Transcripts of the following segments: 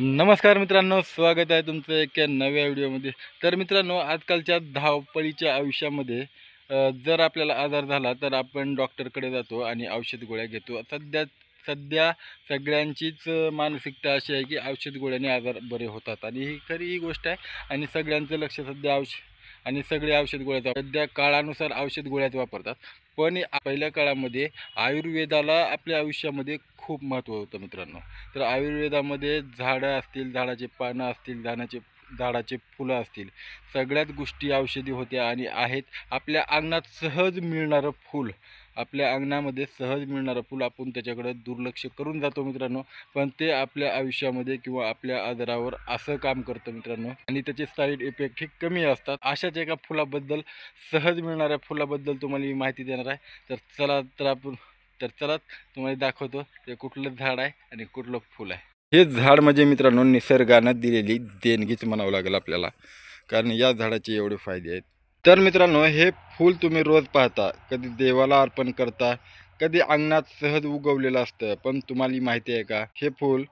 नमस्कार मित्रांनो स्वागत आहे तुमचं एका नव्या व्हिडिओमध्ये. तर मित्रांनो आजकालच्या धावपळीच्या आयुष्यामध्ये जर आपल्याला आजार झाला तर आपण डॉक्टरकडे जातो आणि औषध गोळ्या घेतो. सध्या सध्या सगळ्यांचीच मानसिकता अशी आहे की औषध गोळ्याने आजार बरे होतात. आणि ही खरी ही गोष्ट आहे आणि सगळ्यांचं लक्ष सध्या औष आणि सगळे औषध गोळ्याचा सध्या काळानुसार औषध गोळ्याच वापरतात. पण पहिल्या काळामध्ये आयुर्वेदाला आपल्या आयुष्यामध्ये खूप महत्त्व होतं मित्रांनो. तर आयुर्वेदामध्ये झाडं असतील झाडाचे पानं असतील झाडाचे झाडाचे फुलं असतील सगळ्याच गोष्टी औषधी होत्या आणि आहेत. आपल्या अंगणात सहज मिळणारं फूल आपल्या अंगणामध्ये सहज मिळणारं फुल आपण त्याच्याकडे दुर्लक्ष करून जातो मित्रांनो. पण ते आपल्या आयुष्यामध्ये किंवा आपल्या आजारावर असं काम करतं मित्रांनो. आणि त्याचे साईड इफेक्ट हे कमी असतात. अशाच एका फुलाबद्दल सहज मिळणाऱ्या फुलाबद्दल तुम्हाला मी माहिती देणार आहे. तर चला तर आपण तर चला तुम्हाला दाखवतो ते कुठलं झाड आहे आणि कुठलं फुल आहे. हे झाड म्हणजे मित्रांनो निसर्गानं दिलेली देणगीच म्हणावं लागेल आपल्याला. कारण या झाडाचे एवढे फायदे आहेत. तर मित्रांनो हे फूल तुम्ही रोज पाहता. कधी देवाला अर्पण करता कधी अंगणात सहज उगवलेलं असतं. पण तुम्हाला माहिती आहे का? हे फूल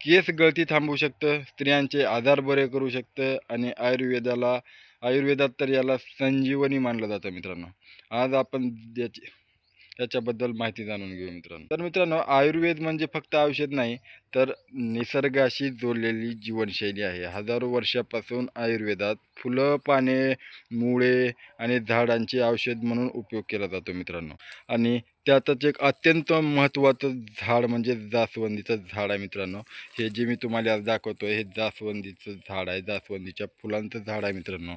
केस गळती थांबवू शकतं स्त्रियांचे आजार बरे करू शकतं आणि आयुर्वेदाला आयुर्वेदात तर याला संजीवनी मानलं जातं मित्रांनो. आज आपण याची याच्याबद्दल माहिती जाणून घेऊ मित्रांनो. तर मित्रांनो आयुर्वेद म्हणजे फक्त औषध नाही तर निसर्गाशी जोडलेली जीवनशैली आहे. हजारो वर्षापासून आयुर्वेदात फुलं पाने मुळे आणि झाडांचे औषध म्हणून उपयोग केला जातो मित्रांनो. आणि त्यातच एक अत्यंत महत्त्वाचं झाड म्हणजे जास्वंदीचं झाड आहे मित्रांनो. हे जे मी तुम्हाला आज दाखवतो हे जास्वंदीचं झाड आहे. जास्वंदीच्या फुलांचं झाड आहे मित्रांनो.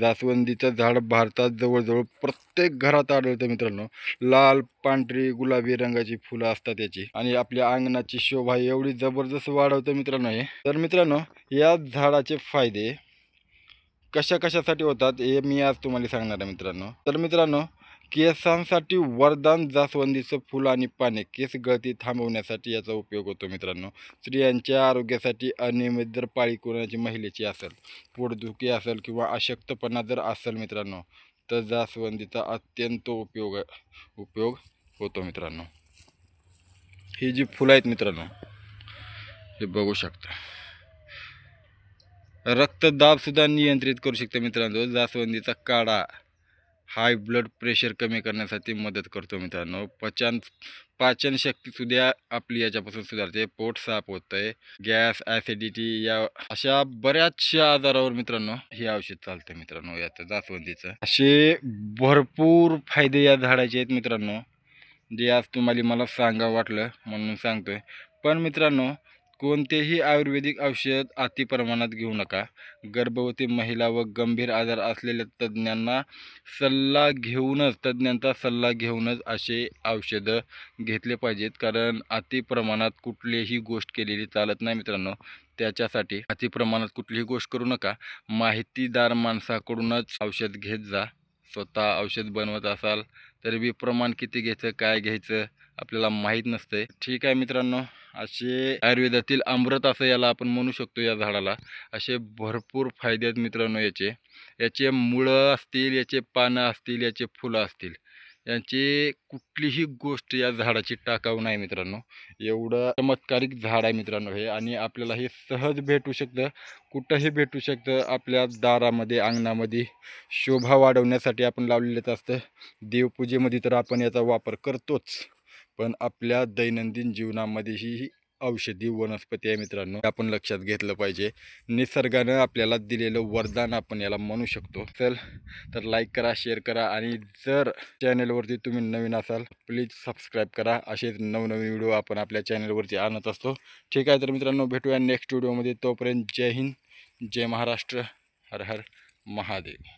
जास्वंदीचं झाड भारतात जवळजवळ प्रत्येक घरात आढळतं मित्रांनो. लाल पांढरी गुलाबी रंगाची फुलं असतात याची. आणि आपल्या अंगणाची शोभा एवढी जबरदस्त वाढवतं मित्रांनो हे. तर मित्रांनो या झाडाचे फायदे कशा कशासाठी होतात हे मी आज तुम्हाला सांगणार आहे मित्रांनो. तर मित्रांनो केसांसाठी वरदान जास्वंदीचं फुलं आणि पाने केस गळती थांबवण्यासाठी याचा उपयोग होतो मित्रांनो. स्त्रियांच्या आरोग्यासाठी अनियमित जर पाळी कोणाची महिलेची असेल पोटदुखी असेल किंवा अशक्तपणा जर असेल मित्रांनो तर जास्वंदीचा अत्यंत उपयोग उपयोग होतो मित्रांनो. ही जी फुलं आहेत मित्रांनो हे बघू शकता. रक्तदाबसुद्धा नियंत्रित करू शकते मित्रांनो. जास्वंदीचा काढा हाय ब्लड प्रेशर कमी करण्यासाठी मदत करतो मित्रांनो. पचन पाचनशक्तीसुद्धा आपली याच्यापासून सुधारते. पोट साफ होतं आहे गॅस ॲसिडिटी या अशा बऱ्याचशा आजारावर मित्रांनो हे औषध चालतं मित्रांनो याचं जास्वंदीचं. असे भरपूर फायदे या झाडाचे आहेत मित्रांनो. जे आज तुम्हाला मला सांगा वाटलं म्हणून सांगतोय. पण मित्रांनो कोणतेही आयुर्वेदिक औषध अति प्रमाणात घेऊ नका. गर्भवती महिला व गंभीर आजार असलेल्या तज्ज्ञांना सल्ला घेऊनच तज्ज्ञांचा सल्ला घेऊनच असे औषधं घेतले पाहिजेत. कारण अति प्रमाणात कुठलीही गोष्ट केलेली चालत नाही मित्रांनो. त्याच्यासाठी अति प्रमाणात कुठलीही गोष्ट करू नका. माहितीदार माणसाकडूनच औषध घेत जा. स्वतः औषध बनवत असाल तरी बी प्रमाण किती घ्यायचं काय घ्यायचं आपल्याला माहीत नसते ठीक आहे मित्रांनो. असे आयुर्वेदातील अमृत असं याला आपण म्हणू शकतो या झाडाला. असे भरपूर फायदे आहेत मित्रांनो याचे. याचे मुळं असतील याचे पानं असतील याचे फुलं असतील यांची कुठलीही गोष्ट या झाडाची टाकाऊ नाही मित्रांनो. एवढं चमत्कारिक झाड आहे मित्रांनो हे आणि आपल्याला हे सहज भेटू शकतं. कुठंही भेटू शकतं. आपल्या दारामध्ये अंगणामध्ये शोभा वाढवण्यासाठी आपण लावलेलंच असतं. देवपूजेमध्ये तर आपण याचा वापर करतोच. पण आपल्या दैनंदिन जीवनामध्येही ही औषधी वनस्पती आहे मित्रांनो. आपण लक्षात घेतलं पाहिजे. निसर्गानं आपल्याला दिलेलं वरदान आपण याला म्हणू शकतो. चल तर लाईक करा शेअर करा आणि जर चॅनलवरती तुम्ही नवीन असाल प्लीज सबस्क्राईब करा. असेच नवनवीन व्हिडिओ आपण आपल्या चॅनलवरती आणत असतो. ठीक आहे तर मित्रांनो भेटूया नेक्स्ट व्हिडिओमध्ये तोपर्यंत जय हिंद जय महाराष्ट्र हर हर महादेव.